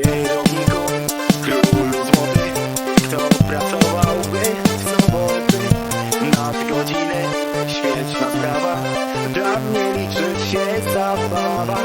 kierowniku Królu z mody Kto pracowałby w soboty? Nadgodziny Świetna sprawa. Dla mnie liczy się zabawa.